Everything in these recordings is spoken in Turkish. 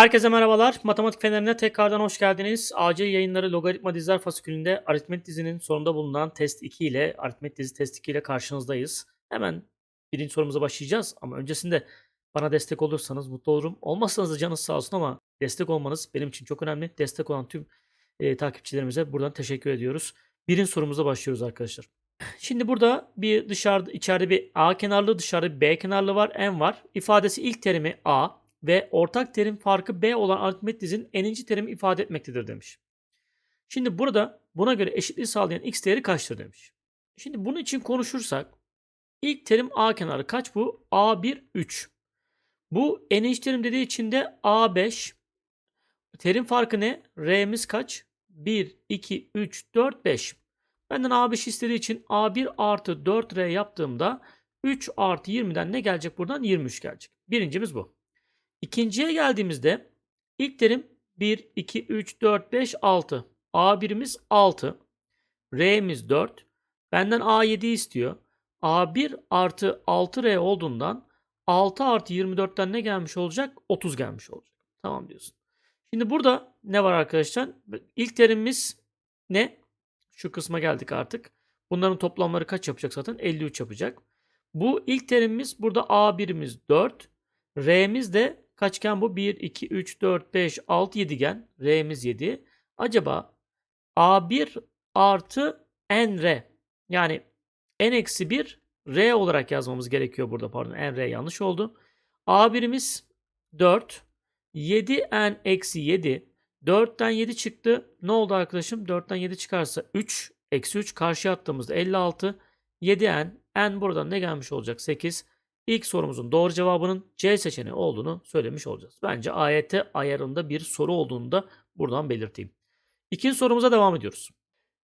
Herkese merhabalar. Matematik Feneri'ne tekrardan hoş geldiniz. Acil yayınları logaritma diziler fasikülünde aritmet dizinin sonunda bulunan test 2 ile aritmet dizi test 2 ile karşınızdayız. Hemen birinci sorumuza başlayacağız ama öncesinde bana destek olursanız mutlu olurum. Olmazsanız da canınız sağ olsun ama destek olmanız benim için çok önemli. Destek olan tüm e, takipçilerimize buradan teşekkür ediyoruz. Birinci sorumuza başlıyoruz arkadaşlar. Şimdi burada bir dışarıda içeride bir A kenarlı dışarıda bir B kenarlı var. N var. İfadesi ilk terimi A, ve ortak terim farkı B olan aritmetik dizinin n'inci terimi ifade etmektedir demiş. Şimdi burada buna göre eşitliği sağlayan x değeri kaçtır demiş. Şimdi bunun için konuşursak ilk terim A kenarı kaç bu? A1 3. Bu n'inci terim dediği için de A5. Terim farkı ne? R'miz kaç? 1, 2, 3, 4, 5. Benden A5 istediği için A1 artı 4R yaptığımda 3 artı 20'den ne gelecek buradan? 23 gelecek. Birincimiz bu. İkinciye geldiğimizde ilk terim 1, 2, 3, 4, 5, 6. A1'imiz 6. R'miz 4. Benden A7 istiyor. A1 artı 6R olduğundan 6 artı 24'ten ne gelmiş olacak? 30 gelmiş olacak. Tamam diyorsun. Şimdi burada ne var arkadaşlar? İlk terimimiz ne? Şu kısma geldik artık. Bunların toplamları kaç yapacak zaten? 53 yapacak. Bu ilk terimimiz burada A1'imiz 4. R'miz de Kaçgen bu? 1, 2, 3, 4, 5, 6, 7 gen. R'miz 7. Acaba A1 artı NR yani N eksi 1 R olarak yazmamız gerekiyor burada. Pardon NR yanlış oldu. A1'imiz 4. 7N eksi 7. 4'ten 7 çıktı. Ne oldu arkadaşım? 4'ten 7 çıkarsa 3. Eksi 3 karşıya attığımızda 56. 7N. N buradan ne gelmiş olacak? 8. İlk sorumuzun doğru cevabının C seçeneği olduğunu söylemiş olacağız. Bence AYT ayarında bir soru olduğunu da buradan belirteyim. İkinci sorumuza devam ediyoruz.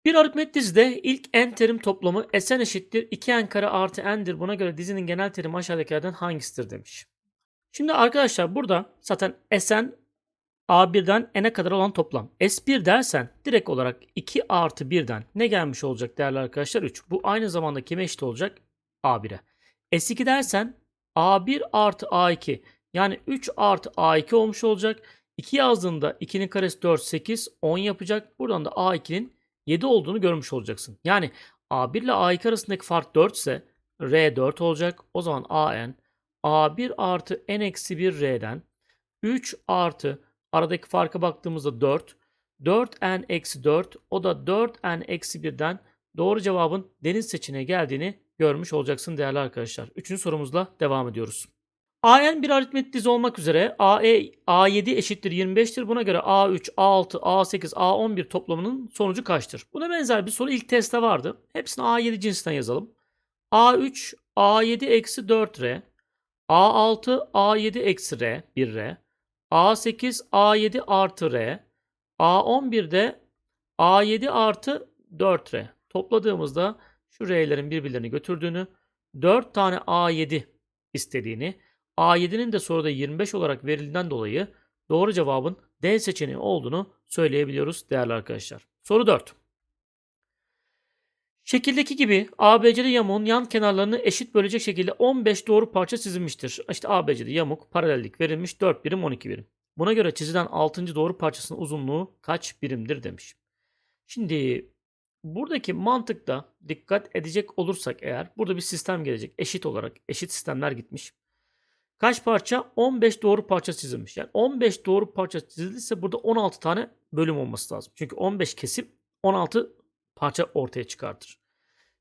Bir aritmet dizide ilk n terim toplamı Sn eşittir 2n kare artı n'dir. Buna göre dizinin genel terimi aşağıdakilerden hangisidir demiş. Şimdi arkadaşlar burada zaten Sn A1'den n'e kadar olan toplam. S1 dersen direkt olarak 2 artı 1'den ne gelmiş olacak değerli arkadaşlar? 3. Bu aynı zamanda kime eşit olacak? A1'e. S2 dersen A1 artı A2 yani 3 artı A2 olmuş olacak. 2 yazdığında 2'nin karesi 4, 8, 10 yapacak. Buradan da A2'nin 7 olduğunu görmüş olacaksın. Yani A1 ile A2 arasındaki fark 4 ise R 4 olacak. O zaman AN A1 artı N eksi 1 R'den 3 artı aradaki farka baktığımızda 4. 4N eksi 4 o da 4N eksi 1'den doğru cevabın deniz seçeneği geldiğini görmüş olacaksın değerli arkadaşlar. Üçüncü sorumuzla devam ediyoruz. AN bir aritmetik dizi olmak üzere AE, A7 eşittir 25'tir. Buna göre A3, A6, A8, A11 toplamının sonucu kaçtır? Buna benzer bir soru ilk testte vardı. Hepsini A7 cinsinden yazalım. A3, A7 eksi 4R. A6, A7 eksi R, 1R. A8, A7 artı R. A11 de A7 artı 4R. Topladığımızda şu R'lerin birbirlerini götürdüğünü, 4 tane A7 istediğini, A7'nin de soruda 25 olarak verildiğinden dolayı doğru cevabın D seçeneği olduğunu söyleyebiliyoruz değerli arkadaşlar. Soru 4. Şekildeki gibi ABC'li yamuğun yan kenarlarını eşit bölecek şekilde 15 doğru parça çizilmiştir. İşte ABC'li yamuk paralellik verilmiş 4 birim 12 birim. Buna göre çizilen 6. doğru parçasının uzunluğu kaç birimdir demiş. Şimdi Buradaki mantıkta dikkat edecek olursak eğer burada bir sistem gelecek. Eşit olarak eşit sistemler gitmiş. Kaç parça? 15 doğru parça çizilmiş. Yani 15 doğru parça çizildiyse burada 16 tane bölüm olması lazım. Çünkü 15 kesim 16 parça ortaya çıkartır.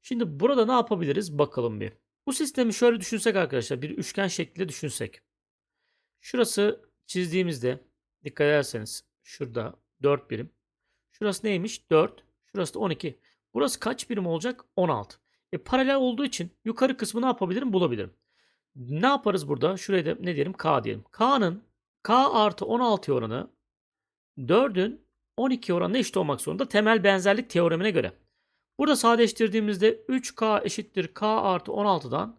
Şimdi burada ne yapabiliriz bakalım bir. Bu sistemi şöyle düşünsek arkadaşlar bir üçgen şeklinde düşünsek. Şurası çizdiğimizde dikkat ederseniz şurada 4 birim. Şurası neymiş? 4. Şurası da 12. Burası kaç birim olacak? 16. E, paralel olduğu için yukarı kısmı ne yapabilirim? Bulabilirim. Ne yaparız burada? Şuraya da ne diyelim? K diyelim. K'nın K artı 16 oranı 4'ün 12 oranına eşit olmak zorunda. Temel benzerlik teoremine göre. Burada sadeleştirdiğimizde 3K eşittir K artı 16'dan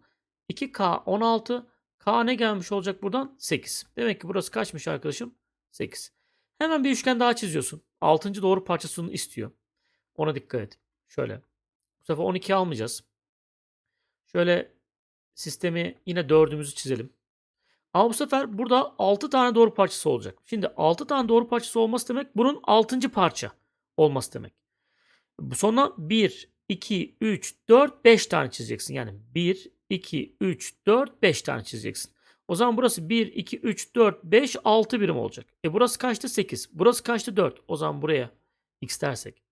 2K 16 K ne gelmiş olacak buradan? 8. Demek ki burası kaçmış arkadaşım? 8. Hemen bir üçgen daha çiziyorsun. 6. doğru parçasını istiyor. Ona dikkat et. Şöyle. Bu sefer 12 almayacağız. Şöyle sistemi yine dördümüzü çizelim. Ama bu sefer burada 6 tane doğru parçası olacak. Şimdi 6 tane doğru parçası olması demek bunun 6. parça olması demek. Bu sonra 1, 2, 3, 4, 5 tane çizeceksin. Yani 1, 2, 3, 4, 5 tane çizeceksin. O zaman burası 1, 2, 3, 4, 5, 6 birim olacak. E burası kaçtı? 8. Burası kaçtı? 4. O zaman buraya x dersek.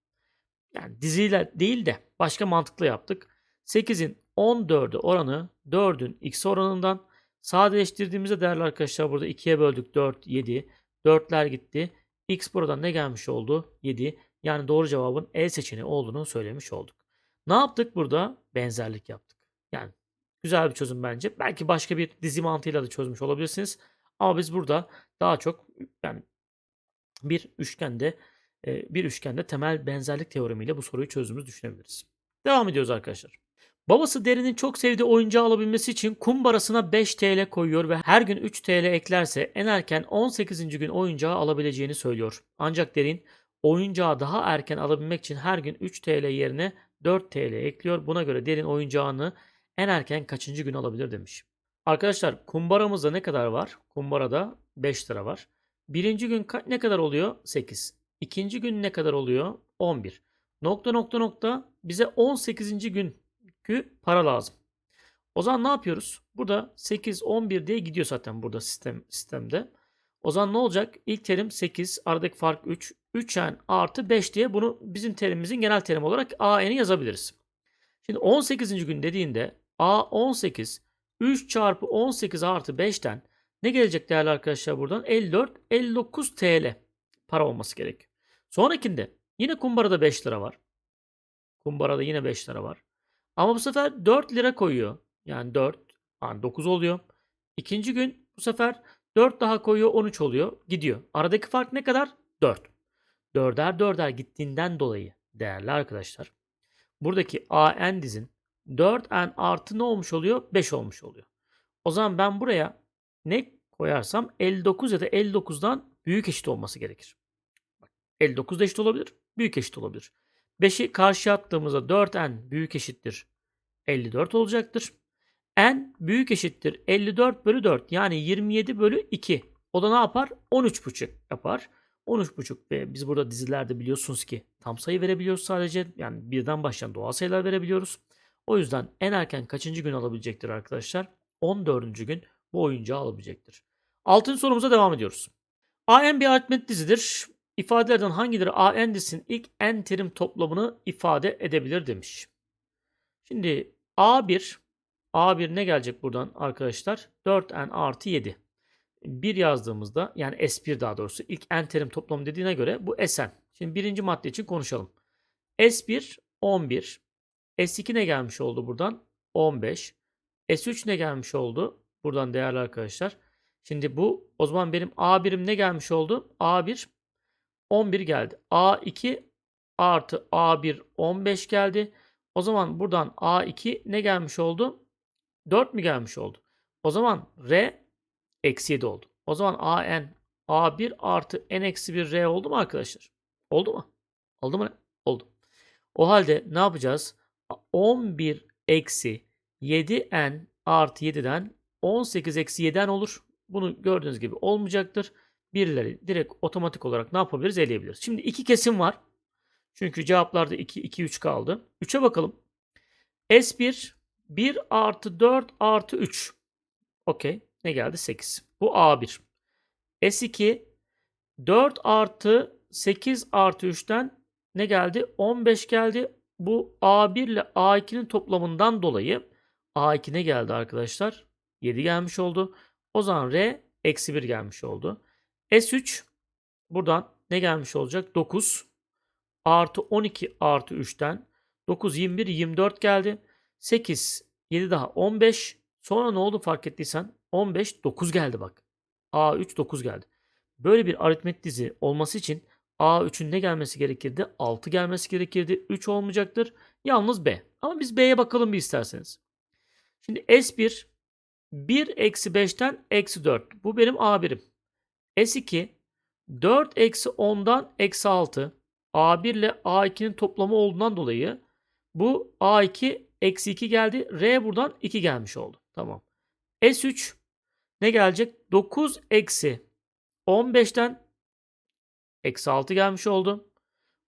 Yani diziyle değil de başka mantıklı yaptık. 8'in 14'ü oranı 4'ün x oranından sadeleştirdiğimizde değerli arkadaşlar burada 2'ye böldük 4, 7. 4'ler gitti. X buradan ne gelmiş oldu? 7. Yani doğru cevabın E seçeneği olduğunu söylemiş olduk. Ne yaptık burada? Benzerlik yaptık. Yani güzel bir çözüm bence. Belki başka bir dizi mantığıyla da çözmüş olabilirsiniz. Ama biz burada daha çok yani bir üçgende bir üçgende temel benzerlik teoremiyle bu soruyu çözdüğümüzü düşünebiliriz. Devam ediyoruz arkadaşlar. Babası Derin'in çok sevdiği oyuncağı alabilmesi için kumbarasına 5 TL koyuyor ve her gün 3 TL eklerse en erken 18. gün oyuncağı alabileceğini söylüyor. Ancak Derin oyuncağı daha erken alabilmek için her gün 3 TL yerine 4 TL ekliyor. Buna göre Derin oyuncağını en erken kaçıncı gün alabilir demiş. Arkadaşlar kumbaramızda ne kadar var? Kumbarada 5 lira var. Birinci gün ne kadar oluyor? 8. İkinci gün ne kadar oluyor? 11. Nokta nokta nokta bize 18. günkü para lazım. O zaman ne yapıyoruz? Burada 8, 11 diye gidiyor zaten burada sistem sistemde. O zaman ne olacak? İlk terim 8, aradaki fark 3. 3n artı 5 diye bunu bizim terimimizin genel terim olarak an'i yazabiliriz. Şimdi 18. gün dediğinde a 18 3 çarpı 18 artı 5'ten ne gelecek değerli arkadaşlar buradan? 54, 59 TL para olması gerekiyor. Sonrakinde yine kumbarada 5 lira var. Kumbarada yine 5 lira var. Ama bu sefer 4 lira koyuyor. Yani 4, yani 9 oluyor. İkinci gün bu sefer 4 daha koyuyor 13 oluyor. Gidiyor. Aradaki fark ne kadar? 4. 4'er 4'er gittiğinden dolayı değerli arkadaşlar. Buradaki AN dizin 4n artı ne olmuş oluyor? 5 olmuş oluyor. O zaman ben buraya ne koyarsam 59 ya da 59'dan büyük eşit olması gerekir. 59 da eşit olabilir, büyük eşit olabilir. 5'i karşıya attığımızda 4n büyük eşittir 54 olacaktır. n büyük eşittir 54 bölü 4 yani 27 bölü 2. O da ne yapar? 13,5 yapar. 13,5 ve biz burada dizilerde biliyorsunuz ki tam sayı verebiliyoruz sadece. Yani birden başlayan doğal sayılar verebiliyoruz. O yüzden en erken kaçıncı gün alabilecektir arkadaşlar? 14. gün bu oyuncağı alabilecektir. Altıncı sorumuza devam ediyoruz. AN bir aritmetik dizidir. İfadelerden hangileri AN dizisinin ilk n terim toplamını ifade edebilir demiş. Şimdi A1 A1 ne gelecek buradan arkadaşlar? 4n artı 7. 1 yazdığımızda yani S1 daha doğrusu ilk n terim toplamı dediğine göre bu Sn. Şimdi birinci madde için konuşalım. S1 11. S2 ne gelmiş oldu buradan? 15. S3 ne gelmiş oldu? Buradan değerli arkadaşlar. Şimdi bu o zaman benim A1'im ne gelmiş oldu? A1 11 geldi. A2 artı A1 15 geldi. O zaman buradan A2 ne gelmiş oldu? 4 mü gelmiş oldu? O zaman R eksi 7 oldu. O zaman AN A1 artı N eksi 1 R oldu mu arkadaşlar? Oldu mu? Oldu mu? Oldu. O halde ne yapacağız? 11 eksi 7N artı 7'den 18 eksi 7N olur. Bunu gördüğünüz gibi olmayacaktır. Birileri direkt otomatik olarak ne yapabiliriz? Eleyebiliriz. Şimdi iki kesim var. Çünkü cevaplarda 2, 2, 3 kaldı. 3'e bakalım. S1 1 artı 4 artı 3. Okey. Ne geldi? 8. Bu A1. S2 4 artı 8 artı 3'ten ne geldi? 15 geldi. Bu A1 ile A2'nin toplamından dolayı A2 ne geldi arkadaşlar? 7 gelmiş oldu. O zaman R eksi 1 gelmiş oldu. S3 buradan ne gelmiş olacak? 9 artı 12 artı 3'ten 9, 21, 24 geldi. 8, 7 daha 15. Sonra ne oldu fark ettiysen 15, 9 geldi bak. A3, 9 geldi. Böyle bir aritmetik dizi olması için A3'ün ne gelmesi gerekirdi? 6 gelmesi gerekirdi. 3 olmayacaktır. Yalnız B. Ama biz B'ye bakalım bir isterseniz. Şimdi S1 1 eksi 5'ten eksi 4. Bu benim A1'im. S2 4 eksi 10'dan eksi 6. A1 ile A2'nin toplamı olduğundan dolayı bu A2 eksi 2 geldi. R buradan 2 gelmiş oldu. Tamam. S3 ne gelecek? 9 eksi 15'ten eksi 6 gelmiş oldu.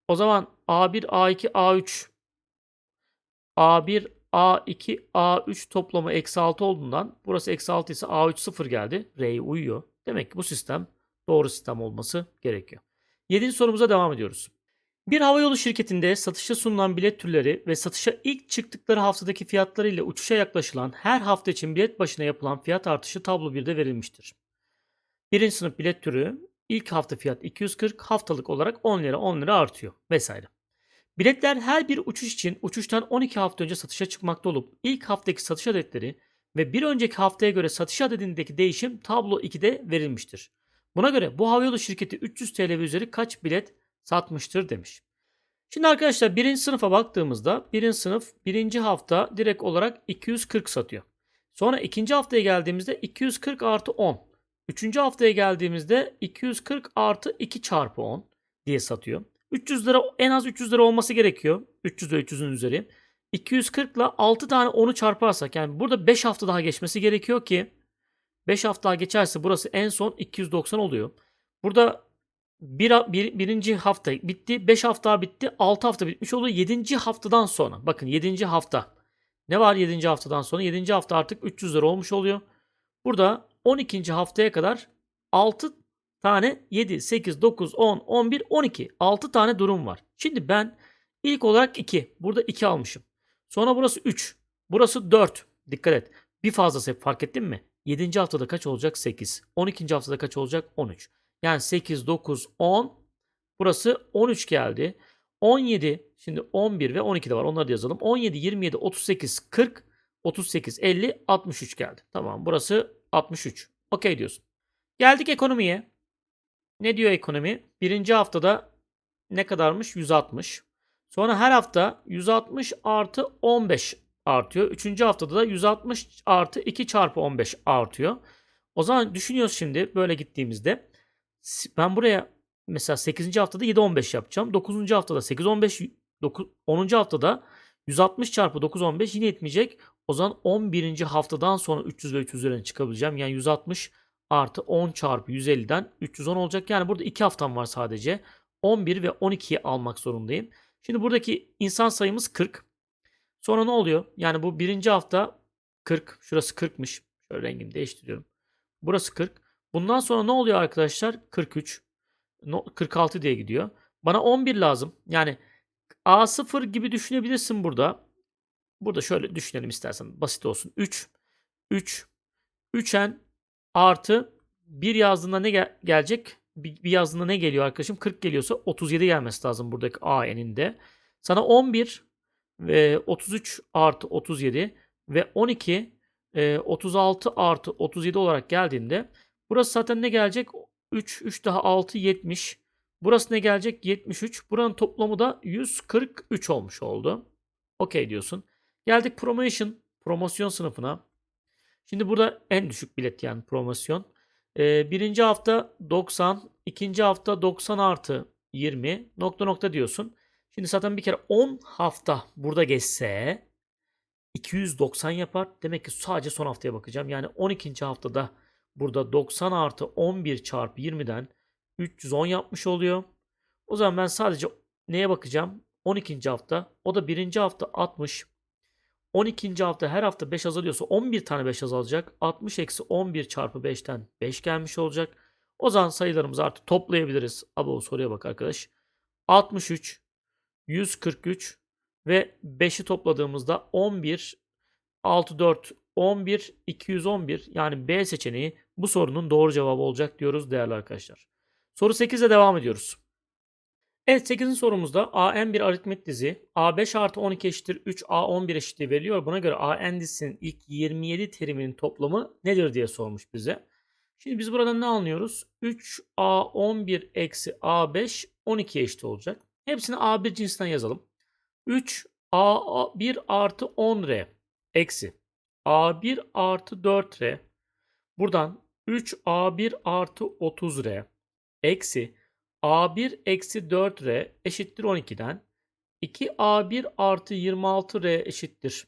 O zaman A1, A2, A3 A1, A2, A3 toplamı eksi 6 olduğundan burası eksi 6 ise A3 0 geldi. R'ye uyuyor. Demek ki bu sistem doğru sistem olması gerekiyor. 7. sorumuza devam ediyoruz. Bir havayolu şirketinde satışa sunulan bilet türleri ve satışa ilk çıktıkları haftadaki fiyatları ile uçuşa yaklaşılan her hafta için bilet başına yapılan fiyat artışı tablo 1'de verilmiştir. Birinci sınıf bilet türü ilk hafta fiyat 240 haftalık olarak 10 lira 10 lira artıyor vesaire. Biletler her bir uçuş için uçuştan 12 hafta önce satışa çıkmakta olup ilk haftaki satış adetleri ve bir önceki haftaya göre satış adedindeki değişim tablo 2'de verilmiştir. Buna göre bu havayolu şirketi 300 TL üzeri kaç bilet satmıştır demiş. Şimdi arkadaşlar birinci sınıfa baktığımızda birinci sınıf birinci hafta direkt olarak 240 satıyor. Sonra ikinci haftaya geldiğimizde 240 artı 10. Üçüncü haftaya geldiğimizde 240 artı 2 çarpı 10 diye satıyor. 300 lira en az 300 lira olması gerekiyor. 300 ve 300'ün üzeri. 240 ile 6 tane 10'u çarparsak yani burada 5 hafta daha geçmesi gerekiyor ki 5 hafta geçerse burası en son 290 oluyor. Burada bir, bir, birinci hafta bitti. 5 hafta bitti. 6 hafta bitmiş oluyor. 7. haftadan sonra. Bakın 7. hafta. Ne var 7. haftadan sonra? 7. hafta artık 300 lira olmuş oluyor. Burada 12. haftaya kadar 6 tane 7, 8, 9, 10, 11, 12. 6 tane durum var. Şimdi ben ilk olarak 2. Burada 2 almışım. Sonra burası 3. Burası 4. Dikkat et. Bir fazlası fark ettin mi? 7. haftada kaç olacak? 8. 12. haftada kaç olacak? 13. Yani 8, 9, 10. Burası 13 geldi. 17, şimdi 11 ve 12 de var. Onları da yazalım. 17, 27, 38, 40, 38, 50, 63 geldi. Tamam burası 63. Okey diyorsun. Geldik ekonomiye. Ne diyor ekonomi? Birinci haftada ne kadarmış? 160. Sonra her hafta 160 artı 15 artıyor. Üçüncü haftada da 160 artı 2 çarpı 15 artıyor. O zaman düşünüyoruz şimdi böyle gittiğimizde. Ben buraya mesela 8. haftada 7-15 yapacağım. 9. haftada 8-15, 10. haftada 160 çarpı 9-15 yine yetmeyecek. O zaman 11. haftadan sonra 300 ve 300 üzerine çıkabileceğim. Yani 160 artı 10 çarpı 150'den 310 olacak. Yani burada 2 haftam var sadece. 11 ve 12'yi almak zorundayım. Şimdi buradaki insan sayımız 40. Sonra ne oluyor? Yani bu birinci hafta 40. Şurası 40'mış. Şöyle rengimi değiştiriyorum. Burası 40. Bundan sonra ne oluyor arkadaşlar? 43. 46 diye gidiyor. Bana 11 lazım. Yani A0 gibi düşünebilirsin burada. Burada şöyle düşünelim istersen. Basit olsun. 3. 3. 3n artı 1 yazdığında ne gel- gelecek? Bir, bir yazdığında ne geliyor arkadaşım? 40 geliyorsa 37 gelmesi lazım buradaki a n'inde. Sana 11 ve 33 artı 37 ve 12 e, 36 artı 37 olarak geldiğinde burası zaten ne gelecek? 3, 3 daha 6, 70. Burası ne gelecek? 73. Buranın toplamı da 143 olmuş oldu. Okey diyorsun. Geldik promotion, promosyon sınıfına. Şimdi burada en düşük bilet yani promosyon. Ee, birinci hafta 90, ikinci hafta 90 artı 20 nokta nokta diyorsun. Şimdi zaten bir kere 10 hafta burada geçse 290 yapar. Demek ki sadece son haftaya bakacağım. Yani 12. haftada burada 90 artı 11 çarpı 20'den 310 yapmış oluyor. O zaman ben sadece neye bakacağım? 12. hafta. O da 1. hafta 60. 12. hafta her hafta 5 azalıyorsa 11 tane 5 azalacak. 60 eksi 11 çarpı 5'ten 5 gelmiş olacak. O zaman sayılarımızı artık toplayabiliriz. Abi o soruya bak arkadaş. 63, 143 ve 5'i topladığımızda 11, 6, 4, 11, 211 yani B seçeneği bu sorunun doğru cevabı olacak diyoruz değerli arkadaşlar. Soru 8'e devam ediyoruz. Evet 8. sorumuzda AN bir aritmet dizi A5 artı 12 eşittir 3 A11 eşitliği veriliyor. Buna göre AN dizisinin ilk 27 teriminin toplamı nedir diye sormuş bize. Şimdi biz buradan ne anlıyoruz? 3A11 eksi A5 12 eşit olacak. Hepsini A1 cinsinden yazalım. 3A1 artı 10R eksi A1 artı 4R. Buradan 3A1 artı 30R eksi A1 eksi 4R eşittir 12'den 2A1 artı 26R eşittir.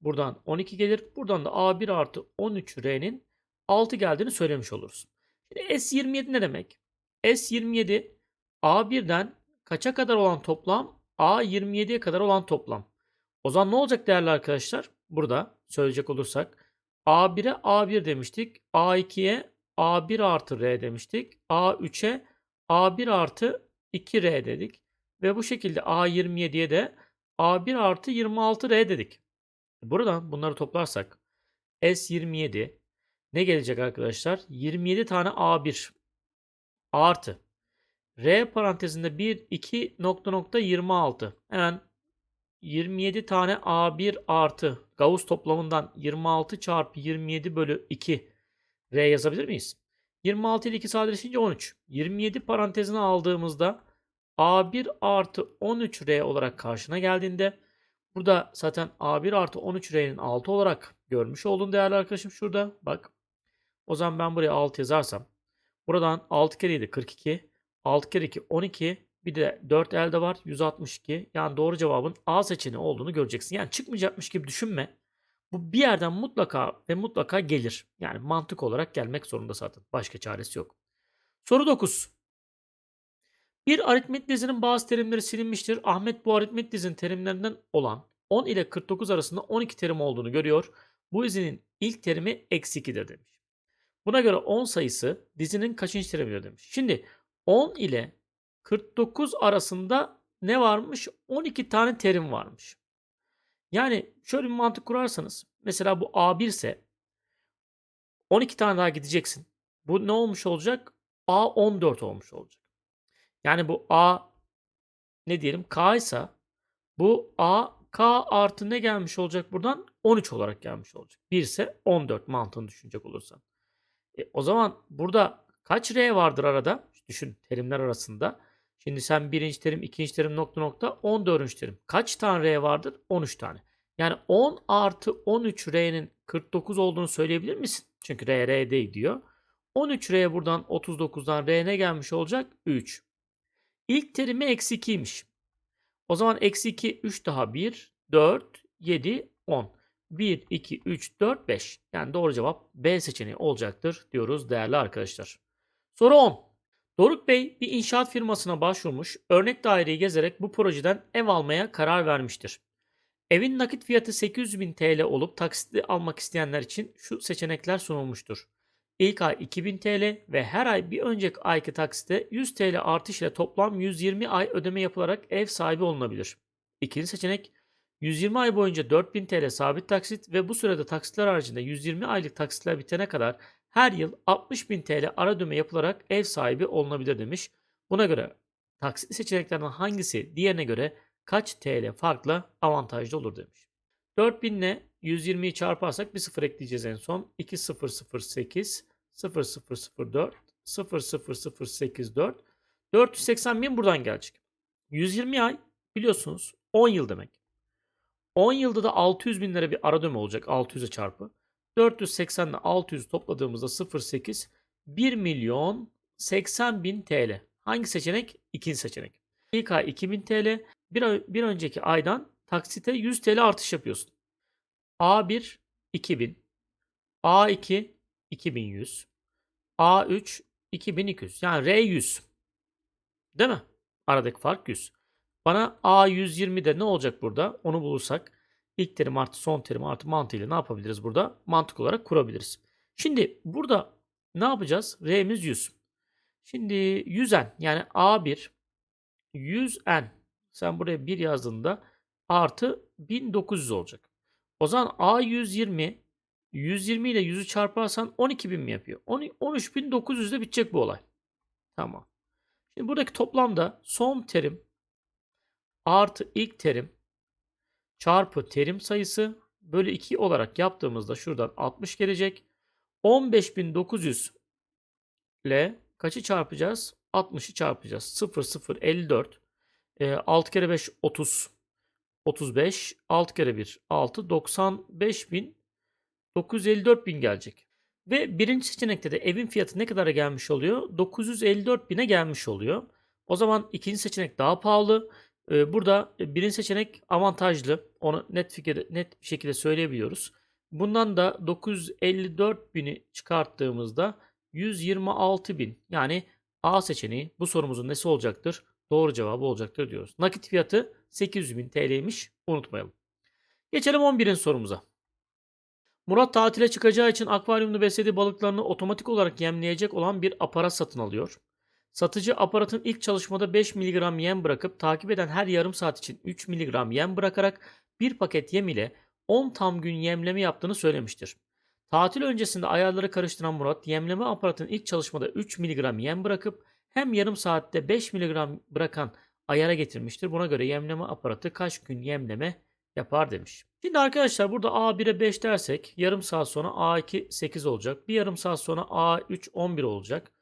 Buradan 12 gelir. Buradan da A1 artı 13R'nin 6 geldiğini söylemiş oluruz. Şimdi S27 ne demek? S27 A1'den kaça kadar olan toplam? A27'ye kadar olan toplam. O zaman ne olacak değerli arkadaşlar? Burada söyleyecek olursak A1'e A1 demiştik. A2'ye A1 artı R demiştik. A3'e A1 artı 2R dedik. Ve bu şekilde A27'ye de A1 artı 26R dedik. Buradan bunları toplarsak S27 ne gelecek arkadaşlar? 27 tane A1 artı R parantezinde 1 2 nokta nokta 26. Hemen 27 tane A1 artı Gauss toplamından 26 çarpı 27 bölü 2 R yazabilir miyiz? 26 ile 2 sadeleşince 13. 27 parantezine aldığımızda A1 artı 13R olarak karşına geldiğinde burada zaten A1 artı 13R'nin 6 olarak görmüş oldun değerli arkadaşım şurada. Bak. O zaman ben buraya 6 yazarsam. Buradan 6 kere 7 42. 6 kere 2 12. Bir de 4 elde var 162. Yani doğru cevabın A seçeneği olduğunu göreceksin. Yani çıkmayacakmış gibi düşünme. Bu bir yerden mutlaka ve mutlaka gelir. Yani mantık olarak gelmek zorunda zaten. Başka çaresi yok. Soru 9. Bir aritmetik dizinin bazı terimleri silinmiştir. Ahmet bu aritmetik dizinin terimlerinden olan 10 ile 49 arasında 12 terim olduğunu görüyor. Bu dizinin ilk terimi eksi 2'dir demiş. Buna göre 10 sayısı dizinin kaçıncı terimidir demiş. Şimdi 10 ile 49 arasında ne varmış? 12 tane terim varmış. Yani şöyle bir mantık kurarsanız mesela bu A1 ise 12 tane daha gideceksin. Bu ne olmuş olacak? A14 olmuş olacak. Yani bu A ne diyelim K ise bu A K artı ne gelmiş olacak buradan? 13 olarak gelmiş olacak. 1 ise 14 mantığını düşünecek olursan. E, o zaman burada kaç R vardır arada? Düşün terimler arasında. Şimdi sen birinci terim, ikinci terim nokta nokta 14. terim. Kaç tane R vardır? 13 tane. Yani 10 artı 13 R'nin 49 olduğunu söyleyebilir misin? Çünkü R, R değil diyor. 13 R buradan 39'dan R ne gelmiş olacak? 3. İlk terimi eksi 2'ymiş. O zaman eksi 2, 3 daha 1, 4, 7, 10. 1, 2, 3, 4, 5. Yani doğru cevap B seçeneği olacaktır diyoruz değerli arkadaşlar. Soru 10. Doruk Bey bir inşaat firmasına başvurmuş, örnek daireyi gezerek bu projeden ev almaya karar vermiştir. Evin nakit fiyatı 800 bin TL olup taksitli almak isteyenler için şu seçenekler sunulmuştur. İlk ay 2000 TL ve her ay bir önceki ayki taksite 100 TL artış ile toplam 120 ay ödeme yapılarak ev sahibi olunabilir. İkinci seçenek 120 ay boyunca 4000 TL sabit taksit ve bu sürede taksitler haricinde 120 aylık taksitler bitene kadar her yıl 60.000 TL ara ödeme yapılarak ev sahibi olunabilir demiş. Buna göre taksitli seçeneklerden hangisi diğerine göre kaç TL farkla avantajlı olur demiş. 4000 ile 120'yi çarparsak bir sıfır ekleyeceğiz en son. 2008 0004 00084 480 bin buradan gelecek. 120 ay biliyorsunuz 10 yıl demek. 10 yılda da 600 bin lira bir ara ödeme olacak 600'e çarpı. 480 ile 600 topladığımızda 0.8 1 milyon 80 bin TL. Hangi seçenek? İkinci seçenek. İlk ay 2000 TL. Bir, bir önceki aydan taksite 100 TL artış yapıyorsun. A1 2000. A2 2100. A3 2200. Yani R100. Değil mi? Aradaki fark 100. Bana A120'de ne olacak burada? Onu bulursak ilk terim artı son terim artı mantığıyla ne yapabiliriz burada? Mantık olarak kurabiliriz. Şimdi burada ne yapacağız? R'miz 100. Şimdi 100n yani A1 100n sen buraya 1 yazdığında artı 1900 olacak. O zaman A120 120 ile 100'ü çarparsan 12.000 mi yapıyor? 13.900 ile bitecek bu olay. Tamam. Şimdi buradaki toplamda son terim artı ilk terim çarpı terim sayısı bölü 2 olarak yaptığımızda şuradan 60 gelecek. 15.900 ile kaçı çarpacağız? 60'ı çarpacağız. 0 0 54. E, 6 kere 5 30. 35. 6 kere 1 6. 95 bin 954 bin gelecek. Ve birinci seçenekte de evin fiyatı ne kadara gelmiş oluyor? 954 bine gelmiş oluyor. O zaman ikinci seçenek daha pahalı. Ee, burada birinci seçenek avantajlı. Onu net fikir net bir şekilde söyleyebiliyoruz. Bundan da 954.000'i çıkarttığımızda 126.000 yani A seçeneği bu sorumuzun nesi olacaktır? Doğru cevabı olacaktır diyoruz. Nakit fiyatı 800.000 TL'ymiş unutmayalım. Geçelim 11'in sorumuza. Murat tatile çıkacağı için akvaryumda beslediği balıklarını otomatik olarak yemleyecek olan bir aparat satın alıyor. Satıcı aparatın ilk çalışmada 5 mg yem bırakıp takip eden her yarım saat için 3 mg yem bırakarak bir paket yem ile 10 tam gün yemleme yaptığını söylemiştir. Tatil öncesinde ayarları karıştıran Murat yemleme aparatının ilk çalışmada 3 mg yem bırakıp hem yarım saatte 5 mg bırakan ayara getirmiştir. Buna göre yemleme aparatı kaç gün yemleme yapar demiş. Şimdi arkadaşlar burada A1'e 5 dersek yarım saat sonra A2 8 olacak. Bir yarım saat sonra A3 11 olacak.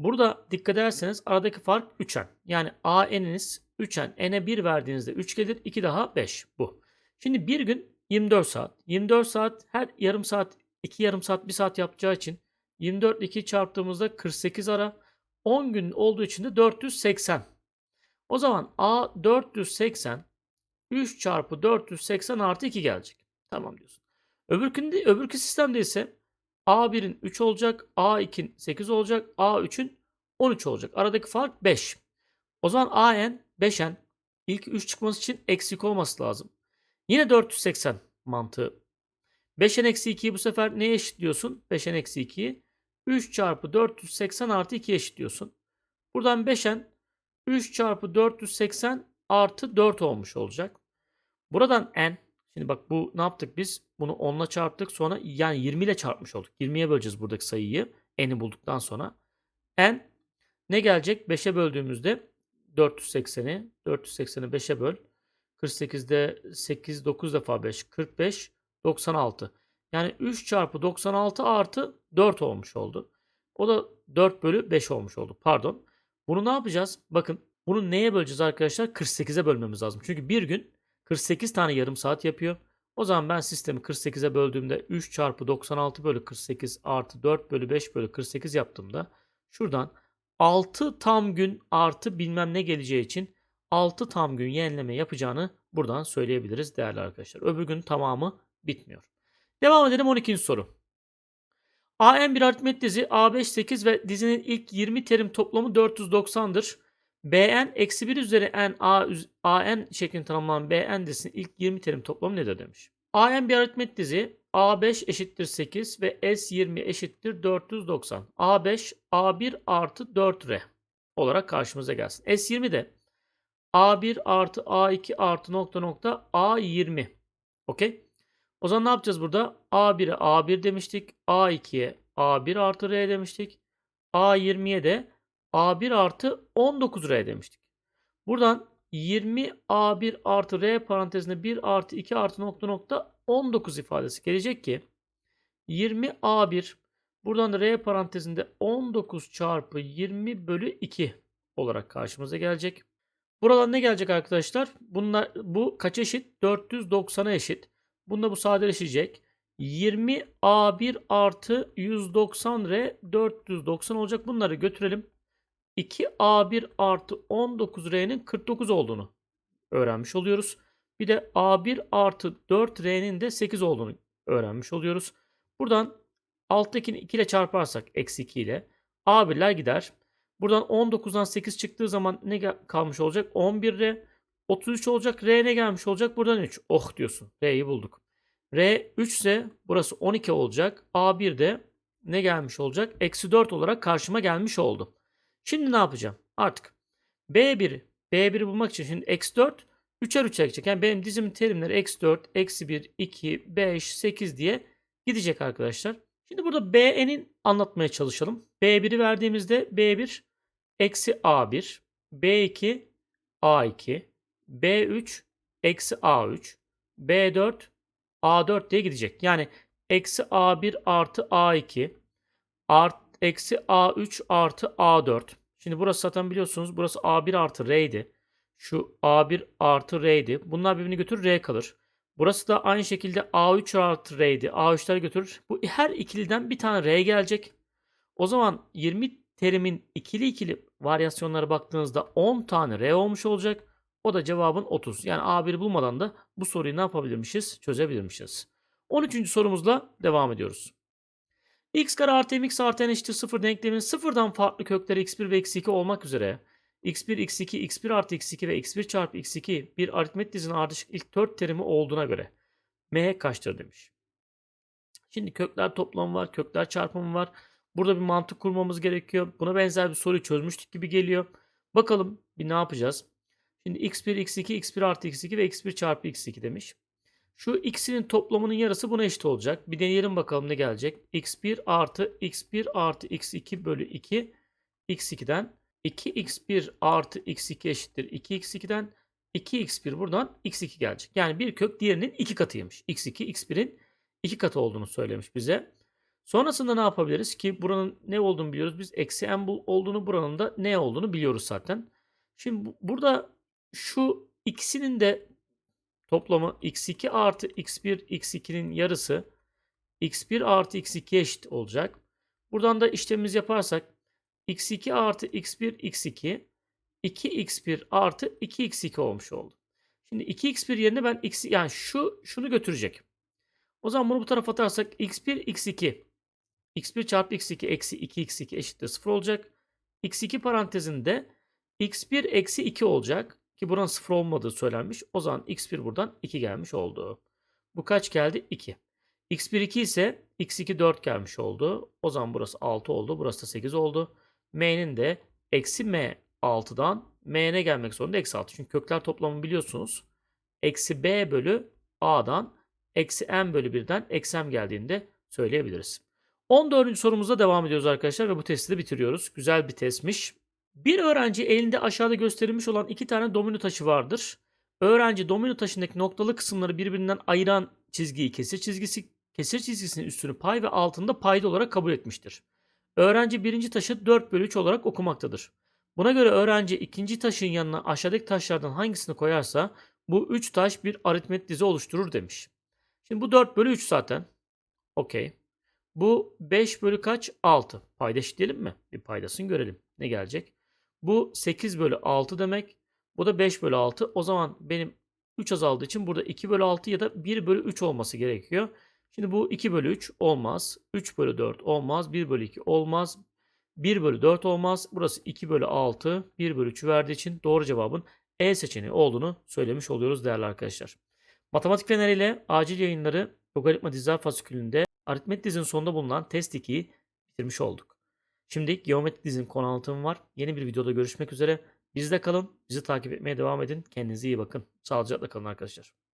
Burada dikkat ederseniz aradaki fark 3'en. Yani AN'iniz 3'en. N'e 1 verdiğinizde 3 gelir. 2 daha 5 bu. Şimdi bir gün 24 saat. 24 saat her yarım saat 2 yarım saat 1 saat yapacağı için 24 2 çarptığımızda 48 ara. 10 gün olduğu için de 480. O zaman A 480 3 çarpı 480 artı 2 gelecek. Tamam diyorsun. Öbürkünde, öbürkü sistemde ise A1'in 3 olacak, A2'in 8 olacak, A3'ün 13 olacak. Aradaki fark 5. O zaman AN 5N ilk 3 çıkması için eksik olması lazım. Yine 480 mantığı. 5N eksi 2'yi bu sefer neye eşitliyorsun? 5N eksi 2'yi 3 çarpı 480 artı 2 eşitliyorsun. Buradan 5N 3 çarpı 480 artı 4 olmuş olacak. Buradan n şimdi bak bu ne yaptık biz? Bunu 10 ile çarptık sonra yani 20 ile çarpmış olduk. 20'ye böleceğiz buradaki sayıyı. n'i bulduktan sonra. n ne gelecek? 5'e böldüğümüzde 480'i 480'i 5'e böl. 48'de 8 9 defa 5 45 96. Yani 3 çarpı 96 artı 4 olmuş oldu. O da 4 bölü 5 olmuş oldu. Pardon. Bunu ne yapacağız? Bakın bunu neye böleceğiz arkadaşlar? 48'e bölmemiz lazım. Çünkü bir gün 48 tane yarım saat yapıyor. O zaman ben sistemi 48'e böldüğümde 3 çarpı 96 bölü 48 artı 4 bölü 5 bölü 48 yaptığımda şuradan 6 tam gün artı bilmem ne geleceği için 6 tam gün yenileme yapacağını buradan söyleyebiliriz değerli arkadaşlar. Öbür gün tamamı bitmiyor. Devam edelim 12. soru. AN bir aritmet dizi A5 8 ve dizinin ilk 20 terim toplamı 490'dır. Bn eksi 1 üzeri n a, an şeklinde tanımlanan bn dizisinin ilk 20 terim toplamı nedir demiş. An bir aritmet dizi a5 eşittir 8 ve s20 eşittir 490. a5 a1 artı 4r olarak karşımıza gelsin. s20 de a1 artı a2 artı nokta nokta a20. Okey. O zaman ne yapacağız burada? a1'e a1 demiştik. a2'ye a1 artı r demiştik. a20'ye de A1 artı 19R demiştik. Buradan 20 A1 artı R parantezinde 1 artı 2 artı nokta nokta 19 ifadesi gelecek ki 20 A1 buradan da R parantezinde 19 çarpı 20 bölü 2 olarak karşımıza gelecek. Buradan ne gelecek arkadaşlar? Bunlar, bu kaç eşit? 490'a eşit. Bunda bu sadeleşecek. 20 A1 artı 190 R 490 olacak. Bunları götürelim. 2A1 artı 19R'nin 49 olduğunu öğrenmiş oluyoruz. Bir de A1 artı 4R'nin de 8 olduğunu öğrenmiş oluyoruz. Buradan alttakini 2 ile çarparsak eksi 2 ile A1'ler gider. Buradan 19'dan 8 çıktığı zaman ne kalmış olacak? 11R. 33 olacak. R ne gelmiş olacak? Buradan 3. Oh diyorsun. R'yi bulduk. R 3 ise burası 12 olacak. A1 de ne gelmiş olacak? Eksi 4 olarak karşıma gelmiş oldu. Şimdi ne yapacağım? Artık B1'i B1'i bulmak için şimdi x4 3'er 3'er gidecek. Yani benim dizimin terimleri x4, eksi 1, 2, 5, 8 diye gidecek arkadaşlar. Şimdi burada B'nin anlatmaya çalışalım. B1'i verdiğimizde B1 eksi A1, B2 A2, B3 eksi A3, B4 A4 diye gidecek. Yani eksi A1 artı A2 art, eksi A3 artı A4. Şimdi burası zaten biliyorsunuz burası A1 artı R'ydi. Şu A1 artı R'ydi. Bunlar birbirini götürür R kalır. Burası da aynı şekilde A3 artı R'ydi. A3'ler götürür. Bu her ikiliden bir tane R gelecek. O zaman 20 terimin ikili ikili varyasyonlara baktığınızda 10 tane R olmuş olacak. O da cevabın 30. Yani A1'i bulmadan da bu soruyu ne yapabilirmişiz? Çözebilirmişiz. 13. sorumuzla devam ediyoruz. X kare artı mx artı n eşittir 0 denkleminin sıfırdan farklı kökleri x1 ve x2 olmak üzere x1, x2, x1 artı x2 ve x1 çarpı x2 bir aritmet dizinin ardışık ilk 4 terimi olduğuna göre m kaçtır demiş. Şimdi kökler toplamı var, kökler çarpımı var. Burada bir mantık kurmamız gerekiyor. Buna benzer bir soruyu çözmüştük gibi geliyor. Bakalım bir ne yapacağız? Şimdi x1, x2, x1 artı x2 ve x1 çarpı x2 demiş. Şu x'inin toplamının yarısı buna eşit olacak. Bir deneyelim bakalım ne gelecek. x1 artı x1 artı x2 bölü 2 x2'den 2x1 artı x2 eşittir 2x2'den 2x1 buradan x2 gelecek. Yani bir kök diğerinin iki katıymış. x2 x1'in iki katı olduğunu söylemiş bize. Sonrasında ne yapabiliriz ki buranın ne olduğunu biliyoruz. Biz eksi bul- olduğunu buranın da ne olduğunu biliyoruz zaten. Şimdi bu- burada şu ikisinin de toplamı x2 artı x1 x2'nin yarısı x1 artı x2 eşit olacak. Buradan da işlemimizi yaparsak x2 artı x1 x2 2x1 artı 2x2 olmuş oldu. Şimdi 2x1 yerine ben x yani şu şunu götürecek. O zaman bunu bu tarafa atarsak x1 x2 x1 çarpı x2 eksi 2x2 eşittir 0 olacak. x2 parantezinde x1 eksi 2 olacak. Ki buranın 0 olmadığı söylenmiş. O zaman x1 buradan 2 gelmiş oldu. Bu kaç geldi? 2. x1 2 ise x2 4 gelmiş oldu. O zaman burası 6 oldu. Burası da 8 oldu. m'nin de eksi m 6'dan m'ne gelmek zorunda eksi 6. Çünkü kökler toplamı biliyorsunuz. Eksi b bölü a'dan eksi m bölü 1'den eksi m geldiğinde söyleyebiliriz. 14. sorumuzda devam ediyoruz arkadaşlar ve bu testi de bitiriyoruz. Güzel bir testmiş. Bir öğrenci elinde aşağıda gösterilmiş olan iki tane domino taşı vardır. Öğrenci domino taşındaki noktalı kısımları birbirinden ayıran çizgiyi kesir çizgisi kesir çizgisinin üstünü pay ve altında payda olarak kabul etmiştir. Öğrenci birinci taşı 4 bölü 3 olarak okumaktadır. Buna göre öğrenci ikinci taşın yanına aşağıdaki taşlardan hangisini koyarsa bu 3 taş bir aritmet dizi oluşturur demiş. Şimdi bu 4 bölü 3 zaten. Okey. Bu 5 bölü kaç? 6. Payda eşitleyelim mi? Bir paydasını görelim. Ne gelecek? Bu 8 bölü 6 demek. Bu da 5 bölü 6. O zaman benim 3 azaldığı için burada 2 bölü 6 ya da 1 bölü 3 olması gerekiyor. Şimdi bu 2 bölü 3 olmaz. 3 bölü 4 olmaz. 1 bölü 2 olmaz. 1 bölü 4 olmaz. Burası 2 bölü 6. 1 bölü 3'ü verdiği için doğru cevabın E seçeneği olduğunu söylemiş oluyoruz değerli arkadaşlar. Matematik Feneri ile acil yayınları logaritma diziler fasikülünde aritmet dizinin sonunda bulunan test 2'yi bitirmiş olduk. Şimdi geometri dizinin konu anlatımı var. Yeni bir videoda görüşmek üzere. Bizde kalın. Bizi takip etmeye devam edin. Kendinize iyi bakın. Sağlıcakla kalın arkadaşlar.